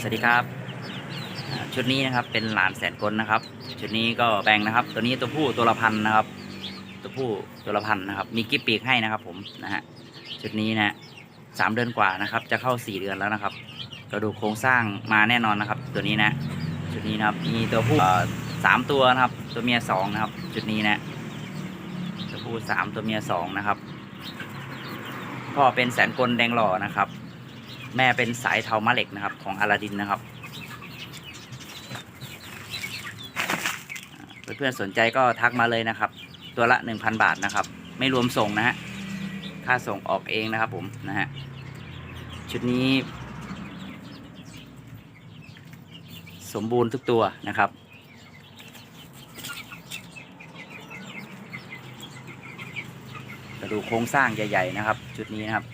สวัสดีครับ ชุดนี้นะครับเป็นหลานแสนกลนะครับ ชุดนี้ก็แบ่งนะครับ ตัวนี้ตัวผู้ตัวละพันนะครับ ตัวผู้ตัวละพันนะครับ มีกิบปีกให้นะครับ ผมนะฮะชุดนี้นะสามเดือนกว่านะครับ จะเข้าสี่เดือนแล้วนะครับกระดูกโครงสร้างมาแน่นอนนะครับ ตัวนี้นะชุดนี้นะครับมีตัวผู้สามตัวนะครับ ตัวเมียสองนะครับ ชุดนี้นะตัวผู้สามตัวเมียสองนะครับพ่อเป็นแสนกลแดงหล่อนะครับ แม่เป็นสายเทามาเหล็กนะครับ ของอลาดินนะครับ เพื่อนๆสนใจก็ทักมาเลยนะครับ ตัวละ 1,000 บาทนะครับ ไม่รวมส่งนะฮะค่าส่งออกเองนะครับผมนะฮะชุดนี้ สมบูรณ์ทุกตัวนะครับกระดูกโครงสร้างใหญ่ ๆ นะครับ ชุดนี้นะครับ